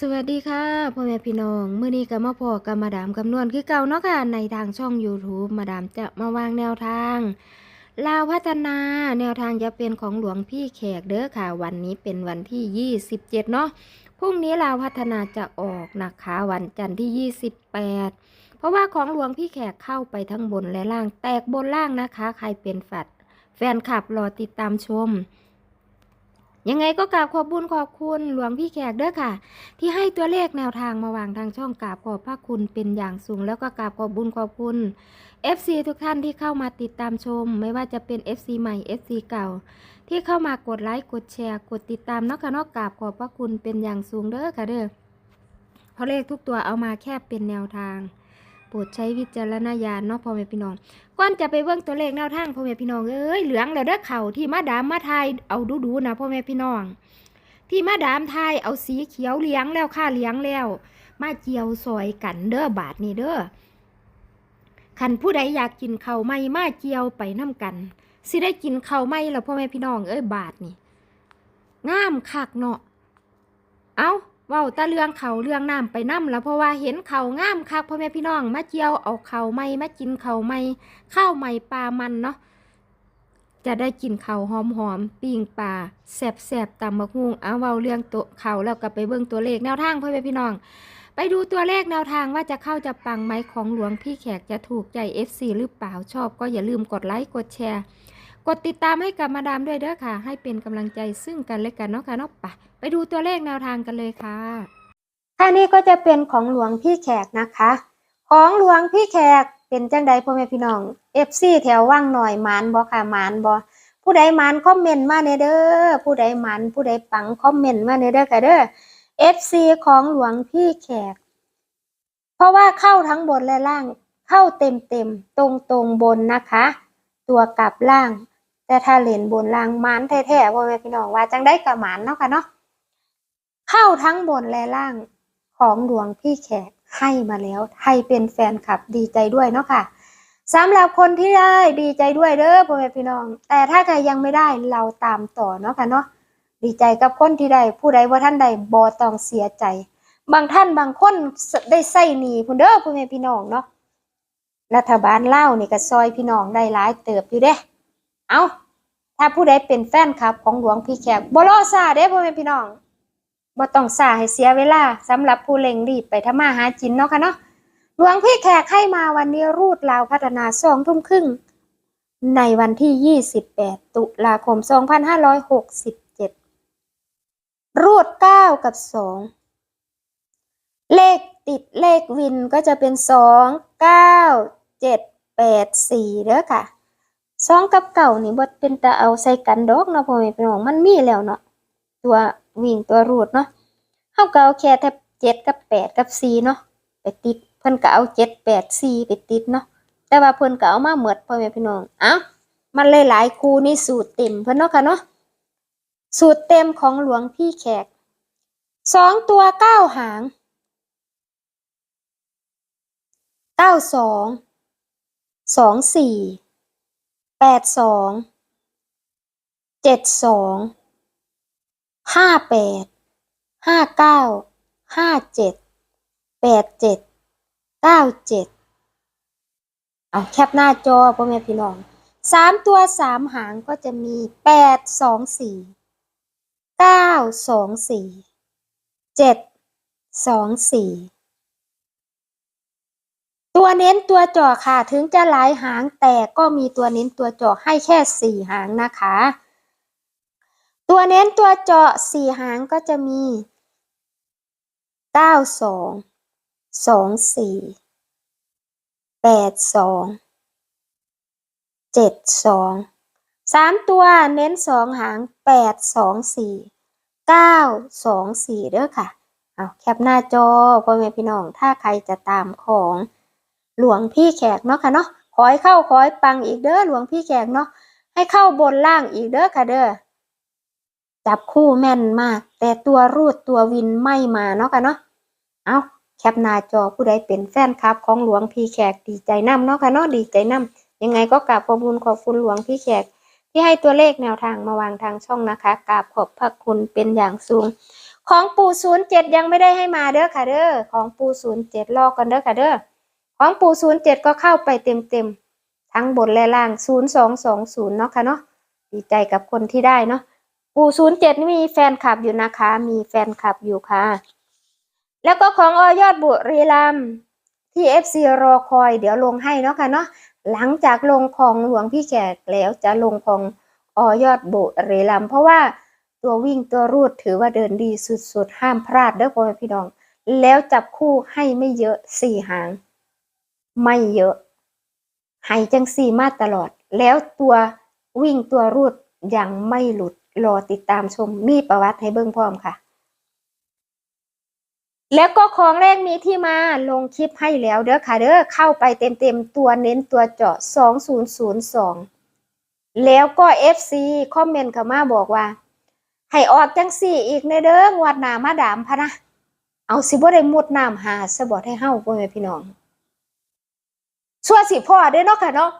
สวัสดีค่ะพ่อแม่พี่น้องมื้อนี้ก็มาพอกับมาดามคำนวณคือเก่าเนาะค่ะในทางช่อง YouTube มาดามจะมาวางแนวทางลาวพัฒนาแนวทางจะเป็นของหลวงพี่แขกเด้อค่ะ วันนี้เป็นวันที่ 27 เนาะพรุ่งนี้ลาวพัฒนาจะออกนะคะ วันจันทร์ที่ 28 เพราะว่าของหลวงพี่แขกเข้าไปทั้งบนและล่างแตกบนล่างนะคะ ใครเป็นฝัด แฟนคลับรอติดตามชม ยังไงก็กราบขอบบุญขอบคุณหลวงพี่แขกเด้อค่ะ ที่ให้ตัวเลขแนวทางมาวางทางช่องกราบขอบพระคุณเป็นอย่างสูง แล้วก็กราบขอบบุญขอบคุณ FC ทุกท่านที่เข้ามาติดตามชม ไม่ว่าจะเป็น FC ใหม่ FC เก่า ที่เข้ามากดไลค์กดแชร์ กดติดตามนาะค่ะนอกกราบขอบพระคุณเป็นอย่างสูงเด้อค่ะเด้อเพราะเลขทุกตัวเอามาแค่เป็นแนวทาง ปรดใช้วิจารณญาณเนาะพ่อแม่พี่น้องก่อนจะไปเบิ่งตัวเลขแนวทางพ่อแม่พี่น้องเอ้ยเหลืองแล้วเด้อเข่าที่มาดามมาทายเอาดูๆนะพ่อแม่พี่น้อง ที่มาดามทายเอาสีเขียวเหลี้ยงแล้วค่าเหลี้ยงแล้ว มาเจียวซอยกันเด้อบาทนี่เด้อคันผู้ใดอยากกินเข้าไม่มาเจียวไปน้ำกันสิได้กินเข้าไม่แล้วพ่อแม่พี่น้องเอ้ยบาทนี่งามคักเนาะเอาเว้าตะเรื่องเขาเรื่องน้ำไปน้ำแล้วเพราะว่าเห็นเขาวงามคักพ่อแม่พี่น้องมาเจียวเอาข้าไม่มากินเขาไม่ข้าวไม่ปลามันเนาะจะได้กินเขาหอมหอมปิ้งปลาแซ่บแซบตำบักฮุงเอาเว้าเรื่องตัวเขาแล้วก็ไปเบิ่งตัวเลขแนวทางพ่อแม่พี่น้อง ไปดูตัวเลขแนวทางว่าจะเข้าจะปังไหมของหลวงพี่แขกจะถูกใจ FC หรือเปล่าชอบก็อย่าลืมกดไลค์กดแชร์ กดติดตามให้กับมาดามด้วยเด้อค่ะ ให้เป็นกำลังใจซึ่งกันและกันเนาะค่ะเนาะไปไปดูตัวเลขแนวทางกันเลยค่ะค่ะนี่ก็จะเป็นของหลวงพี่แขกนะคะ ของหลวงพี่แขกเป็นจังใดพ่อแม่พี่น้อง FC แถวว่างหน่อยมานบ่ค่ะมานบ่ผู้ใดมานคอมเมนต์มาเนเด้อผู้ใดมานผู้ใดปังคอมเมนต์มาเนเด้อค่ะเด้อ FC ของหลวงพี่แขก เพราะว่าเข้าทั้งบนและล่างเข้าเต็มเต็มตรงตรงบนนะคะ ตัวกลับล่าง แต่ถ้าเหรียญบนล่างมานแท้ๆพ่อแม่พี่น้องว่าจังได้กับหมานเนาะค่ะเนาะเข้าทั้งบนและล่างของหลวงพี่แขกให้มาแล้วให้เป็นแฟนคลับดีใจด้วยเนาะค่ะสำหรับคนที่ได้ดีใจด้วยเด้อพ่อแม่พี่น้อง แต่ถ้าใครยังไม่ได้เราตามต่อเนาะค่ะเนาะดีใจกับคนที่ได้ผู้ใดว่าท่านใดบ่ต้องเสียใจ บางท่านบางคนได้ใส่หนีพุ่นเด้อพ่อแม่พี่น้องเนาะรัฐบาลเล่าวนี่ก็ซอยพี่น้องได้หลายเติบอยู่เด้ เอาถ้าผู้ใดเป็นแฟนคลับ ของหลวงพี่แขกบ่รอซาเด้พ่อแม่พี่น้องบ่ต้องซาให้เสียเวลาสำหรับผู้เร่งรีบไปทำมาหากินเนาะค่ะเนาะหลวงพี่แขกให้มาวันนี้รูดลาวพัฒนาสองทุ่มครึ่งในวันที่ 28 ตุลาคม 2567 รูด 9 กับ 2 เลขติดเลขวินก็จะเป็น 2 9 7 8 4เด้อค่ะ สองกับเก่านี่บ่เป็นตาเอาใส่กันดอกเนาะพ่อแม่พี่น้องมันมีแล้วเนาะตัววิ่งตัวรูดเนาะเฮาก็เอาแค่แต่เจ็ดกับแปดกับสี่เนาะไปติดเพิ่นก็เอาเจ็ดแปดสี่ไปติดเนาะแต่ว่าเพิ่นก็เอามาเหมือดพ่อแม่พี่น้องเอ้ามันหลายๆคู่นี่สูตรเต็มเพิ่นเนาะค่ะเนาะสูตรเต็มของหลวงพี่แขกสองตัวเก้าหางเก้าสองสองสี่ แปดสองเจ็ดสองห้าแปดห้าเก้าห้าเจ็ดแปดเจ็ดเก้าเจ็ดเอาแคปหน้าจอพ่อแม่พี่น้องสามตัวสามหางก็จะมีแปดสองสี่เก้าสองสี่เจ็ดสองสี่ ตัวเน้นตัวเจาะค่ะ ถึงจะหลายหางแต่ก็มีตัวเน้นตัวเจาะให้แค่สี่หางนะคะ ตัวเน้นตัวเจาะสี่หางก็จะมีเก้าสองสองสี่แปดสองเจ็ดสองสามตัวเน้นสองหางแปดสองสี่เก้าสองสี่เด้อค่ะ เอาแคปหน้าจอพ่อแม่พี่น้องถ้าใครจะตามของ หลวงพี่แขกเนาะค่ะเนาะขอให้เข้าขอให้ปังอีกเด้อหลวงพี่แขกเนาะให้เข้าบนล่างอีกเด้อค่ะเด้อจับคู่แม่นมาก แต่ตัวรูดตัววินไม่มาเนาะค่ะเนาะเอาแคปหน้าจอผู้ใดเป็นแฟนคลับ ของหลวงพี่แขกดีใจนํเนาะค่ะเนาะดีใจนํยังไงก็กราบขอบคุณขอบคุณหลวงพี่แขก ที่ให้ตัวเลขแนวทางมาวางทางช่องนะคะกราบขอบพระคุณเป็นอย่างสูง ของปู่ศูนย์เจ็ดยังไม่ได้ให้มาเด้อค่ะเด้อของปู่ศูนย์เจ็ดรอกันเด้อค่ะเด้อ ของปู่ศูนย์เจ็ดก็เข้าไปเต็มเต็มๆทั้งบนและล่างศูนย์สองสองศูนย์เนาะค่ะเนาะดีใจกับคนที่ได้เนาะปู่ศูนย์เจ็ดนี่มีแฟนคลับอยู่นะคะ มีแฟนคลับอยู่ค่ะ แล้วก็ของออยอดบุรีรัมที่เอฟซีรอคอยเดี๋ยวลงให้เนาะค่ะเนาะหลังจากลงของหลวงพี่แขกแล้วจะลงของออยอดบุรีรัมเพราะว่าตัววิ่งตัวรูดถือว่าเดินดีสุดๆ ห้ามพลาดเด้อพ่อแม่พี่น้อง แล้วจับคู่ให้ไม่เยอะสี่หาง ไม่เยอะให้จังสี่มาตลอด แล้วตัววิ่งตัวรูดยังไม่หลุดรอติดตามชมมีประวัติให้เบิ่งพร้อมค่ะ แล้วก็ของแรกมีที่มาลงคลิปให้แล้วเด้อค่ะเด้อเข้าไปเต็มๆตัวเน้นตัวเจาะ 2002 แล้วก็ FC คอมเมนต์เข้ามาบอกว่า ให้ออกจังสี่อีกในเด้องวดหน้ามาดามพะนะ เอาสิบ่ได้มุดน้ำหาสบอดให้เฮาพ่อแม่พี่น้อง ชั่วสิพ่อเด้เนาะค่ะเนาะ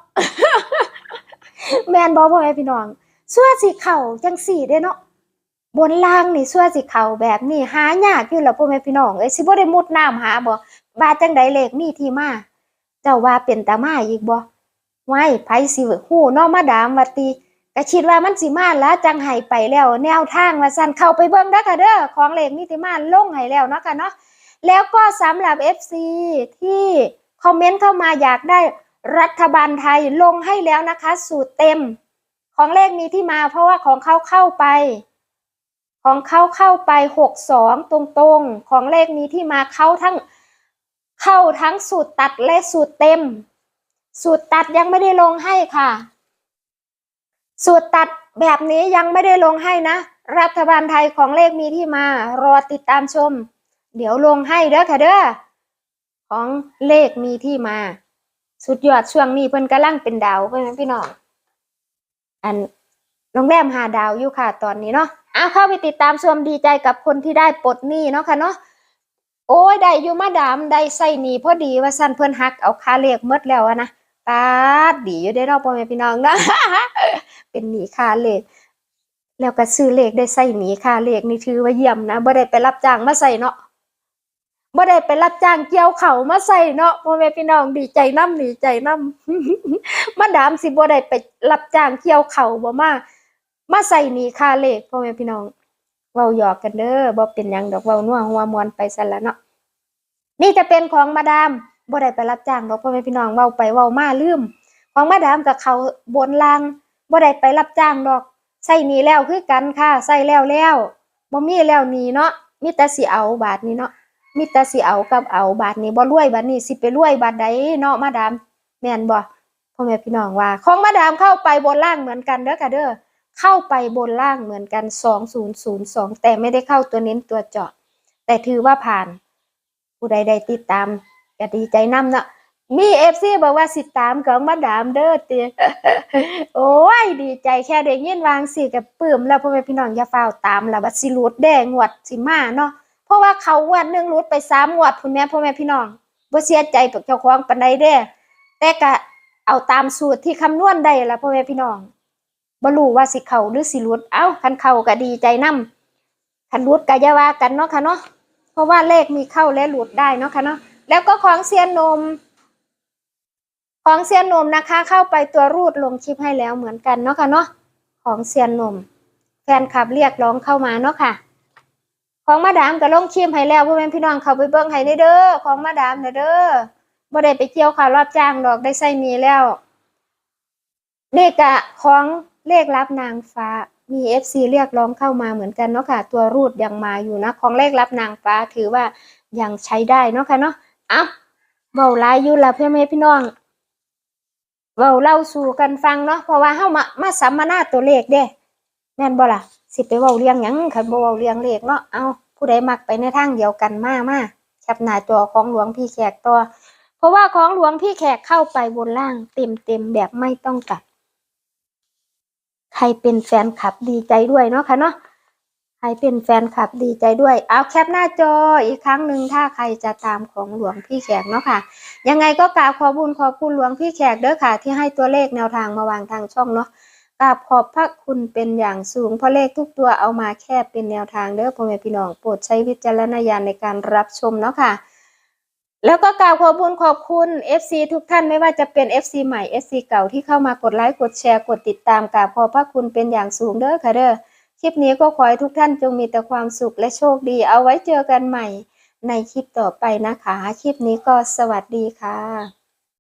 แมนบ่พ่อแม่พี่น้องชั่วสิเข่าจังสี่เด้เนาะบนล่างนี่ชั่วสิเข่าแบบนี้หายากอยู่แล้วพ่อแม่พี่น้องเอ้ยสิบ่ได้มุดน้ำหาบ่ว่าจังใดเลขมีที่มาเจ้าว่าเป็นตามาอีกบ่ไว้ไผสิฮู้นาะมาดามว่าติก็คิดว่ามันสิมาแล้วจังไห้ไปแล้ว แนวทางว่าสั่นเข้าไปเบิ่งเด้อค่ะเด้อของเลขนิติมาลงให้แล้วเนาะค่ะเนาะแล้วก็สำหรับ FC ที่ คอมเมนต์เข้ามาอยากได้รัฐบาลไทยลงให้แล้วนะคะ สูตรเต็ม ของเลขมีที่มาเพราะว่าของเขาเข้าไป ของเขาเข้าไปหกสองตรงๆ ของเลขมีที่มาเข้าทั้งเข้าทั้งสูตรตัดและสูตรเต็ม สูตรตัดยังไม่ได้ลงให้ค่ะ สูตรตัดแบบนี้ยังไม่ได้ลงให้นะ รัฐบาลไทยของเลขมีที่มา รอติดตามชม เดี๋ยวลงให้เด้อค่ะเด้อ ของเลขมีที่มา สุดยอดช่วงนี้เพิ่นกำลังเป็นดาวเพื่อนพี่น้องอันโรงแรมหาดาวอยู่ค่ะตอนนี้เนาะเอาเข้าไปติดตามชมดีใจกับคนที่ได้ปลดหนี้เนาะค่ะเนาะโอ้ยได้อยู่มาดามได้ใส่หนี้พอดีว่าสั้นเพิ่นหักเอาค่าเลขมดแล้วนะปาดดีอยู่ได้อเนาะพ่อแม่พี่น้องเนาะเป็นหนีค่าเลขแล้วก็ซื้อเลขได้ใส่หนีค่าเลขนี่ถือว่าเยี่ยมนะบ่ได้ไปรับจ้างมาใส่เนาะ บ่ได้ไปรับจ้างเกี่ยวเขามาใส่เนาะพ่อแม่พี่น้องดีใจน้ำดีใจน้ำมาดามสิบ่ได้ไปรับจ้างเกี่ยวเขาบ่มามาใส่หนีค่าเลขพ่อแม่พี่น้องเว้าหยอกกันเด้อบ่เป็นหยังดอกเว้านัวหัวมวนไปซะแล้วเนาะนี่จะเป็นของมาดามบ่ได้ไปรับจ้างดอกพ่อแม่พี่น้องเว้าไปเว้ามาลืม ของมาดามกับเขาบนลางบ่ได้ไปรับจ้างดอกใส่หนีแล้วคือกันค่ะใส่แล้วแล้วบ่มีแล้วหนีเนาะมีแต่สิเอาบาทนี้เนาะ มีแต่สิเอากับเอาบาทนี้บ่รวยบาทนี้สิไปรวยบาทใดเนาะมาดามแม่นบ่พ่อแม่พี่น้องว่า ของมาดามเข้าไปบนล่างเหมือนกันเด้อค่ะเด้อเข้าไปบนล่างเหมือนกัน 2002 แต่ไม่ได้เข้าตัวเน้นตัวเจาะ แต่ถือว่าผ่าน ผู้ใดไดติดตามก็ดีใจนํเนาะมีเอฟซีบอกว่าสิตามของมาดามเด้อเตียโอ้ยดีใจแค่ได้ยินวางสิกับปื้มแล้วพ่อแม่พี่น้องอย่าฟ้าวตามแล้วบัดสิรูดแดงงวดสิมาเนาะ ราะว่าเขางวดหนึงรูดไปสามงวดพุ่นแม่พ่อแม่พี่น้องบ่เสียใจตกเจ้าของปานใดเด้แต่ก็เอาตามสูตรที่คำนวณได้ละพ่อแม่พี่น้องบ่รู้ว่าสิเขาหรือสิรูดเอ้าคันเขาก็ดีใจนํคันรูดก็อย่าว่ากันเนาะค่ะเนาะเพราะว่าเลขมีเข้าและหลุดได้เนาะค่ะเนาะแล้วก็ของเซียนนม ของเซียนนมนะคะ เข้าไปตัวรูดลงคลิปให้แล้วเหมือนกันเนาะค่ะเนาะของเซียนนมแฟนคลับเรียกร้องเข้ามาเนาะค่ะ ของมาดามก็ลงคลิปให้แล้วพ่อแม่พี่น้องเขาไปเบิ่งให้เด้อของมาดามเด้อบ่ได้ไปเกี่ยวข่าวรอบจ้างดอกได้ใส่มีแล้วนี่กะของเลขรับนางฟ้ามี FC เรียกร้องเข้ามาเหมือนกันเนาะค่ะ ตัวรูดยังมาอยู่นะ ของเลขรับนางฟ้าถือว่ายังใช้ได้เนาะค่ะเนาะเอาเบาหลายอยู่ละเพื่อนแม่พี่น้องเว้าเล่าสู่กันฟังเนาะเพราะว่าเฮามามาสัมมนาตัวเลขเด้แม่นบ่ล่ะ สิไปเว้าเรียงหยังคันบ่เว้าเรียงเลขเนาะเอาผู้ใดมักไปในทางเดียวกันมามาแคปหน้าจอของหลวงพี่แขกต่อเพราะว่าของหลวงพี่แขกเข้าไปบนล่างเต็มเต็มแบบไม่ต้องกลับ ใครเป็นแฟนคลับดีใจด้วยเนาะค่ะเนาะใครเป็นแฟนคลับดีใจด้วย เอาแคปหน้าจออีกครั้งหนึ่งถ้าใครจะตามของหลวงพี่แขกเนาะค่ะ ยังไงก็กราบขอบุญขอบคุณหลวงพี่แขกเด้อค่ะ ที่ให้ตัวเลขแนวทางมาวางทางช่องเนาะ กราบขอบพระคุณเป็นอย่างสูง เพราะเลขทุกตัวเอามาแค่เป็นแนวทางเด้อพ่อแม่พี่น้องโปรดใช้วิจารณญาณในการรับชมเนาะค่ะ แล้วก็กล่าวขอบคุณขอบคุณ FC ทุกท่านไม่ว่าจะเป็น FC ใหม่ FC เก่าที่เข้ามากดไลค์กดแชร์กดติดตามกราบขอบพระคุณเป็นอย่างสูงเด้อค่ะเด้อคลิปนี้ก็ขอให้ทุกท่านจงมีแต่ความสุขและโชคดี เอาไว้เจอกันใหม่ในคลิปต่อไปนะคะ คลิปนี้ก็สวัสดีค่ะ